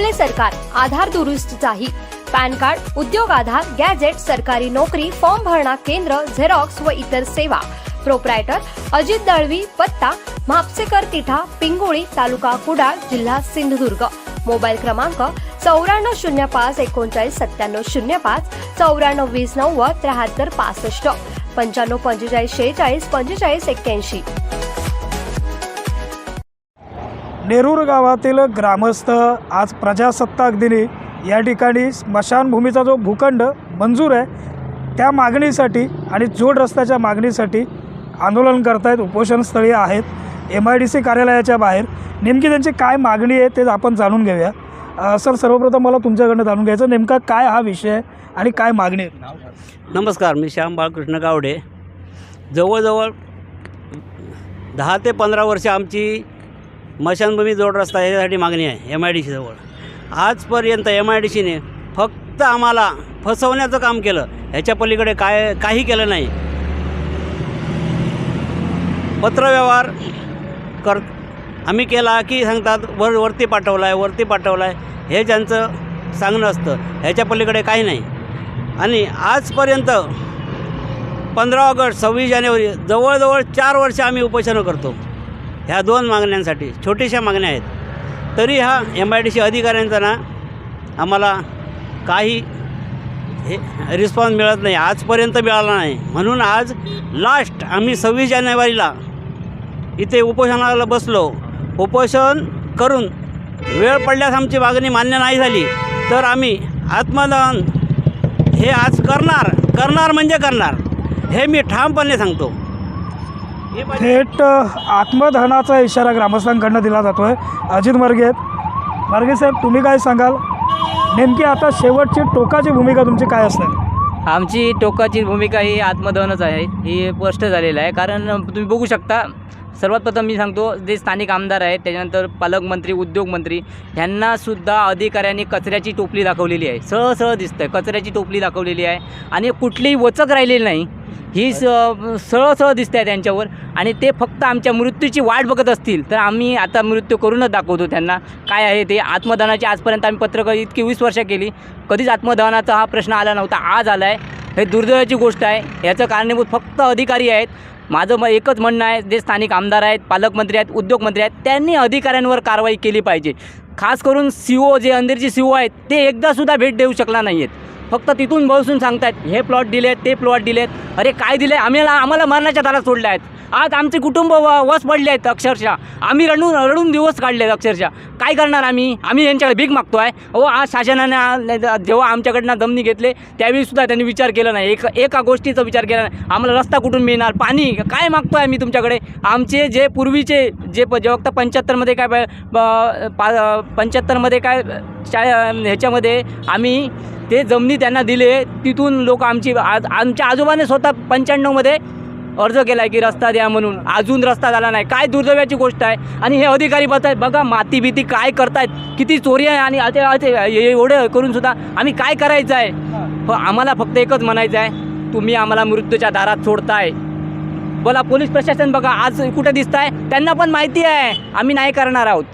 आपले सरकार आधार दुरुस्तीचाही. Pan card उद्योग आधार गॅजेट सरकारी नोकरी फॉर्म भरणा केंद्र झेरॉक्स व इतर सेवा. प्रोप्रायटर अजित दळवी पत्ता म्हापसेकर तिठा पिंगोळी तालुका कुडाळ जिल्हा सिंधुदुर्ग. मोबाईल क्रमांक चौऱ्याण्णव शून्य पाच एकोणचाळीस सत्त्याण्णव शून्य पाच चौऱ्याण्णव वीस नव्वद त्र्याहत्तर पासष्ट. पंच्याण्णव पंचेचाळीस शेहेचाळीस पंचेचाळीस एक्क्याऐंशी. नेरूर गावातील ग्रामस्थ आज प्रजासत्ताक दिनी या ठिकाणी स्मशानभूमीचा जो भूखंड मंजूर आहे त्या मागणीसाठी आणि जोड रस्त्याच्या मागणीसाठी आंदोलन करतायत उपोषणस्थळी आहेत एम आय डी सी कार्यालयाच्या बाहेर. नेमकी त्यांची काय मागणी आहे ते आपण जाणून घेऊया. सर सर्वप्रथम मला तुमच्याकडनं जाणून घ्यायचं नेमका काय हा विषय आहे आणि काय मागणी आहे? नमस्कार मी श्याम बाळकृष्ण गावडे. जवळजवळ दहा ते पंधरा वर्ष आमची मशानभूमी जोड रस्ता याच्यासाठी मागणी आहे एम आय डी सीजवळ आजपर्यंत एम आय डी सीने फक्त आम्हाला फसवण्याचं काम केलं. ह्याच्या पलीकडे काय काही केलं नाही. पत्रव्यवहार कर आम्ही केला की सांगतात वर वरती पाठवला आहे वरती पाठवला आहे हे ज्यांचं सांगणं असतं ह्याच्या पलीकडे काही नाही. आणि आजपर्यंत पंधरा ऑगस्ट सव्वीस जानेवारी जवळजवळ चार वर्ष आम्ही उपोषणं करतो. ह्या दोन मागण्यांसाठी छोट्याशा मागण्या आहेत. तरी हा एम आय डी सी अधिकाऱ्यांचा ना आम्हाला काही हे रिस्पॉन्स मिळत नाही. आजपर्यंत मिळाला नाही. म्हणून आज लास्ट आम्ही सव्वीस जानेवारीला इथे उपोषणाला बसलो. उपोषण करून वेळ पडल्यास आमची मागणी मान्य नाही झाली तर आम्ही आत्मदान हे आज करणार. करणार म्हणजे करणार. हे मी ठामपणे सांगतो. थेट आत्मदहनाचा इशारा ग्रामस्थांकडनं दिला जातो आहे अजित मर्गे मर्गे साहेब तुम्ही काय सांगाल? नेमकी आता शेवटची टोकाची भूमिका तुमची काय असणार? आमची टोकाची भूमिका ही आत्मदहनच आहे. ही स्पष्ट झालेलं आहे. कारण तुम्ही बघू शकता सर्वात प्रथम मी सांगतो जे स्थानिक आमदार आहेत त्याच्यानंतर पालकमंत्री उद्योगमंत्री ह्यांनासुद्धा अधिकाऱ्यांनी कचऱ्याची टोपली दाखवलेली आहे. सळसळ दिसतं आहे कचऱ्याची टोपली दाखवलेली आहे. आणि कुठलीही वचक राहिलेली नाही. ही स सरळ सरळ दिसत आहे त्यांच्यावर आणि ते फक्त आमच्या मृत्यूची वाट बघत असतील. तर आम्ही आता मृत्यू करूनच दाखवतो त्यांना. काय आहे ते? आत्मदानाची आजपर्यंत आम्ही पत्रकार इतकी वीस वर्ष केली. कधीच आत्मदहनाचा हा प्रश्न आला नव्हता. आज आला आहे हे दुर्दैवाची गोष्ट आहे. याचं कारणीभूत फक्त अधिकारी आहेत. माझं मग एकच म्हणणं आहे जे स्थानिक आमदार आहेत पालकमंत्री आहेत उद्योगमंत्री आहेत त्यांनी अधिकाऱ्यांवर कारवाई केली पाहिजे. खास करून सी ओ जे अंधेरचे सी ओ आहेत ते एकदासुद्धा भेट देऊ शकला नाही आहेत फक्त तिथून बसून सांगतायत हे प्लॉट दिलेत ते प्लॉट दिलेत. अरे काय दिले आम्ही आम्हाला मरणाच्या दारात सोडले आहेत. आज आमचे कुटुंब व वस पडले आहेत अक्षरशः. आम्ही रडून रडून दिवस काढले आहेत अक्षरशः. काय करणार आम्ही? आम्ही यांच्याकडे भीक मागतो आहे हो आज शासनाने जेव्हा आमच्याकडनं दमनी घेतले त्यावेळीसुद्धा त्यांनी विचार केला नाही. एक एका गोष्टीचा विचार केला नाही. आम्हाला रस्ता कुठून मिळणार? पाणी? काय मागतो आहे मी तुमच्याकडे? आमचे जे पूर्वीचे जे प जेव्हा फक्त पंच्याहत्तरमध्ये काय पा पंच्याहत्तरमध्ये काय ह्याच्यामध्ये आम्ही ते जमिनी त्यांना दिले. तिथून लोक आमची आज आमच्या आजोबाने स्वतः पंच्याण्णवमध्ये अर्ज केला आहे की रस्ता द्या म्हणून. अजून रस्ता झाला नाही. काय दुर्दैवाची गोष्ट आहे. आणि हे अधिकारी बघतायत बघा माती भीती काय करतायत. किती चोरी आहे आणि अते अते एवढं करून सुद्धा आम्ही काय करायचं आहे? फ आम्हाला फक्त एकच म्हणायचं आहे तुम्ही आम्हाला मृत्यूच्या दारात सोडताय. बोला पोलीस प्रशासन बघा आज कुठं दिसत आहे त्यांना पण माहिती आहे. आम्ही नाही करणार आहोत.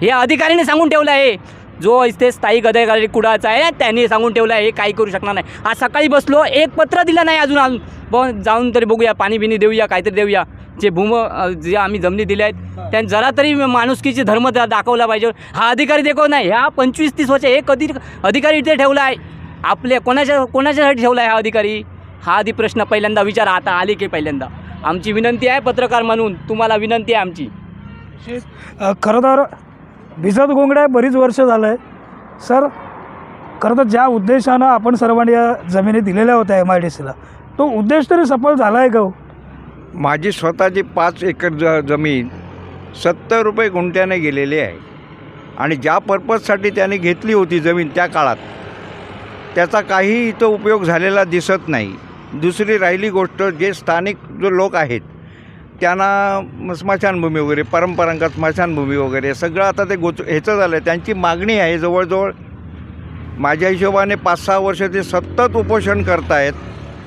हे अधिकाऱ्याने सांगून ठेवलं आहे. जो इथे स्थायिक अधिकारी कुडाचा आहे त्यांनी सांगून ठेवलं आहे हे काही करू शकणार नाही. आज सकाळी बसलो एक पत्र दिलं नाही अजून अजून ब जाऊन तरी बघूया पाणी बिनी देऊया काहीतरी देऊया. जे भूम जे आम्ही जमिनी दिल्या आहेत त्यांनी जरा तरी माणुसकीची धर्म दाखवला पाहिजे. हा अधिकारी देखो नाही ह्या पंचवीस तीस वर्ष एक अधिक अधिकारी इथे ठेवला आहे. आपल्या कोणाच्या कोणाच्यासाठी ठेवला आहे हा अधिकारी? हा आधी प्रश्न पहिल्यांदा विचारा आता आले की पहिल्यांदा. आमची विनंती आहे पत्रकार म्हणून तुम्हाला विनंती आहे आमची. खरं तर भिजत गोंगड्या बरीच वर्ष झालं आहे सर खरं तर ज्या उद्देशानं आपण सर्वांनी या जमिनी दिलेल्या होत्या एम आय डी सीला तो उद्देश तरी सफल झाला आहे का हो? माझी स्वतःची पाच एकर ज जमीन सत्तर रुपये गुंठ्याने गेलेली आहे. आणि ज्या पर्पजसाठी त्याने घेतली होती जमीन त्या काळात त्याचा काही इथं उपयोग झालेला दिसत नाही. दुसरी राहिली गोष्ट जे स्थानिक जो लोक आहेत त्यांना स्मशानभूमी वगैरे परंपरागत स्मशानभूमी वगैरे सगळं आता ते गोच ह्याचं झालं आहे त्यांची मागणी आहे जवळजवळ माझ्या हिशोबाने पाच सहा वर्ष ते सतत उपोषण करतायत.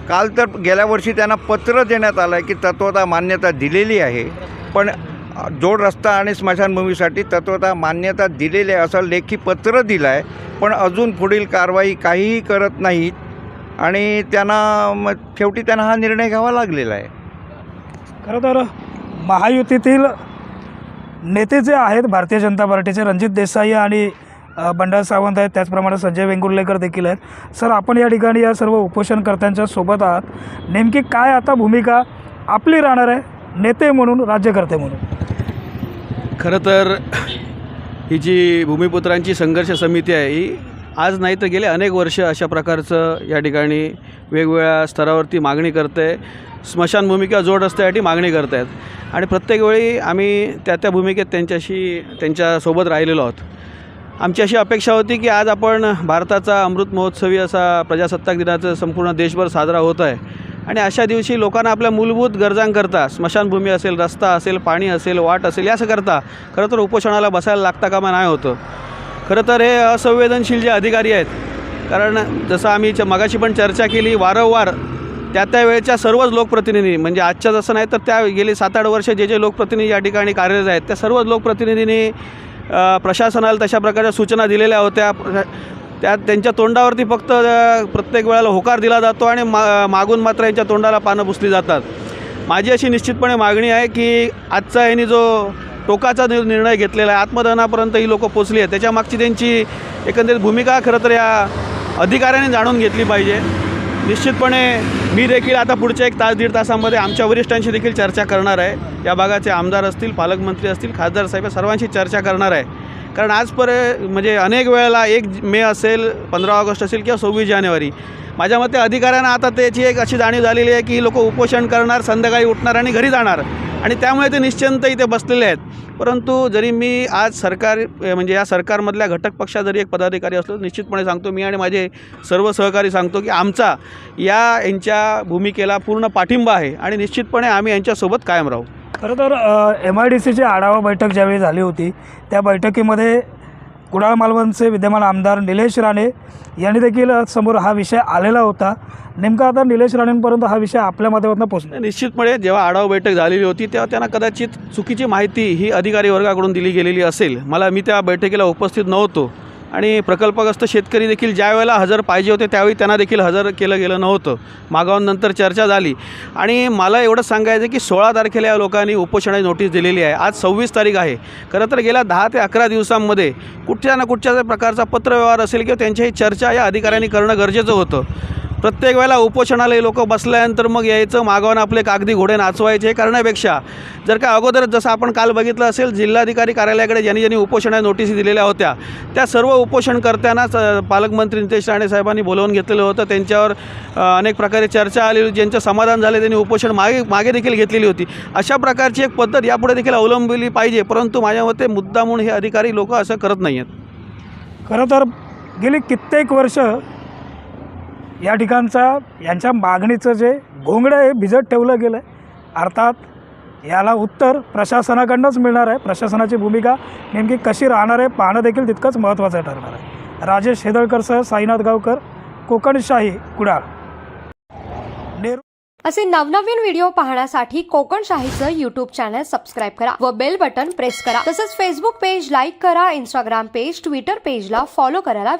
काल तर गेल्या वर्षी त्यांना पत्र देण्यात आलं आहे की तत्वता मान्यता दिलेली आहे पण जोड रस्ता आणि स्मशानभूमीसाठी तत्वता मान्यता दिलेली आहे असं लेखी पत्र दिलं आहे पण अजून पुढील कारवाई काहीही करत नाहीत आणि त्यांना मग शेवटी त्यांना हा निर्णय घ्यावा लागलेला आहे. खरं तर महायुतीतील नेते जे आहेत भारतीय जनता पार्टीचे रणजित देसाई आणि बंडार सावंत आहेत. त्याचप्रमाणे संजय वेंगुर्लेकर देखील आहेत. सर आपण या ठिकाणी या सर्व उपोषणकर्त्यांच्या सोबत आहात. नेमकी काय आता भूमिका आपली राहणार आहे? नेते म्हणून राज्यकर्ते म्हणून. खरं तर ही जी भूमिपुत्रांची संघर्ष समिती आहे ही आज नाही तर गेले अनेक वर्ष अशा प्रकारचं या ठिकाणी वेगवेगळ्या स्तरावरती मागणी करते. स्मशानभूमी किंवा जोड रस्त्यासाठी मागणी करत आहेत आणि प्रत्येक वेळी आम्ही त्या त्या भूमिकेत त्यांच्याशी त्यांच्यासोबत राहिलेलो आहोत. आमची अशी अपेक्षा होती की आज आपण भारताचा अमृत महोत्सवी असा प्रजासत्ताक दिनाचं संपूर्ण देशभर साजरा होत आहे. आणि अशा दिवशी लोकांना आपल्या मूलभूत गरजांकरता स्मशानभूमी असेल रस्ता असेल पाणी असेल वाट असेल याचं करता खरं तर उपोषणाला बसायला लागता कामा नाही होतं. खरं तर हे असंवेदनशील जे अधिकारी आहेत कारण जसं आम्ही च मगाशी पण चर्चा केली वारंवार त्या त्या वेळच्या सर्वच लोकप्रतिनिधी म्हणजे आजच्या जसं नाही तर त्या गेली सात आठ वर्ष जे जे लोकप्रतिनिधी या ठिकाणी कार्यरत आहेत त्या सर्वच लोकप्रतिनिधींनी प्रशासनाला तशा प्रकारच्या सूचना दिलेल्या होत्या. प्र- त्या त्यांच्या तोंडावरती फक्त प्रत्येक वेळेला होकार दिला जातो आणि मा मागून मात्र यांच्या तोंडाला पानं पुसली जातात. माझी अशी निश्चितपणे मागणी आहे की आजचा यांनी जो टोकाचा निर्णय घेतलेला आहे आत्मदहनापर्यंत ही लोकं पोचली आहेत. त्याच्यामागची त्यांची एकंदरीत भूमिका खरं तर या अधिकाऱ्याने जाणून घेतली पाहिजे. निश्चितपणे मी देखील आता पुढच्या एक तास दीड तासामध्ये आमच्या वरिष्ठांशी देखील चर्चा करणार आहे. या भागाचे आमदार असतील पालकमंत्री असतील खासदार साहेब या सर्वांशी चर्चा करणार आहे. कारण आजपर्यंत म्हणजे अनेक वेळेला एक मे असेल पंधरा ऑगस्ट असेल किंवा सव्वीस जानेवारी माझ्या मते अधिकाऱ्यांना आता त्याची एक अशी जाणीव झालेली आहे की लोक उपोषण करणार संध्याकाळी उठणार आणि घरी जाणार. आणि त्यामुळे ते निश्चिंत इथे बसलेले आहेत. परंतु जरी मी आज सरकार म्हणजे या सरकारमधल्या घटक पक्षात जरी एक पदाधिकारी असलो निश्चितपणे सांगतो मी आणि माझे सर्व सहकारी सांगतो की आमचा या यांच्या भूमिकेला पूर्ण पाठिंबा आहे आणि निश्चितपणे आम्ही यांच्यासोबत कायम राहू. खरं तर एम आय डी सीची आढावा बैठक ज्यावेळी झाली होती त्या बैठकीमध्ये कुडाळ मालवणचे विद्यमान आमदार निलेश राणे यांनी देखील समोर हा विषय आलेला होता. नेमका आता निलेश राणेंपर्यंत हा विषय आपल्या माध्यमातून पोहोचला. निश्चितपणे जेव्हा आढावा बैठक झालेली होती तेव्हा त्यांना कदाचित चुकीची माहिती ही अधिकारी वर्गाकडून दिली गेलेली असेल. मला मी त्या बैठकीला उपस्थित नव्हतो. आणि प्रकल्पग्रस्त शेतकरी देखील ज्या वेळेला हजर पाहिजे होते त्यावेळी त्यांना देखील हजर केलं गेलं नव्हतं. मागावून नंतर चर्चा झाली. आणि मला एवढंच सांगायचं की सोळा तारखेला या लोकांनी उपोषणाची नोटीस दिलेली आहे. आज सव्वीस तारीख आहे. खरं तर गेल्या दहा ते अकरा दिवसांमध्ये कुठच्या ना कुठच्या प्रकारचा पत्रव्यवहार असेल किंवा त्यांच्याही चर्चा या अधिकाऱ्यांनी करणं गरजेचं होतं. प्रत्येक वेळेला उपोषणाला हे लोक बसल्यानंतर मग यायचं मागवून आपले कागदी घोडे नाचवायचे हे करण्यापेक्षा. जर का अगोदरच जसं आपण काल बघितलं असेल जिल्हाधिकारी कार्यालयाकडे ज्यांनी ज्यांनी उपोषणा नोटीसी दिलेल्या होत्या त्या सर्व उपोषणकर्त्यांनाच पालकमंत्री नितेश राणे साहेबांनी बोलवून घेतलेलं होतं. त्यांच्यावर अनेक प्रकारे चर्चा आली ज्यांचं समाधान झाले त्यांनी उपोषण मागे मागे देखील घेतलेली होती. अशा प्रकारची एक पद्धत यापुढे देखील अवलंबली पाहिजे. परंतु माझ्या मते मुद्दा म्हणून हे अधिकारी लोक असं करत नाही आहेत खरं तर गेली कित्येक वर्ष या ठिकाणचा यांच्या मागणीचं जे घोंगडं आहे भिजत ठेवलं गेलं आहे अर्थात याला उत्तर प्रशासनाकडनंच मिळणार आहे. प्रशासनाची भूमिका नेमकी कशी राहणार आहे पाहणं देखील तितकंच महत्त्वाचं ठरणार आहे. राजेश हेदळकरसह साईनाथ गावकर कोकणशाही कुडाळ. नेहरू असे नवनवीन व्हिडिओ पाहण्यासाठी कोकणशाहीचं यूट्यूब युट्यूब चॅनल सबस्क्राईब करा व बेल बटन प्रेस करा. तसंच फेसबुक पेज लाईक करा इंस्टाग्राम पेज ट्विटर पेजला फॉलो करायला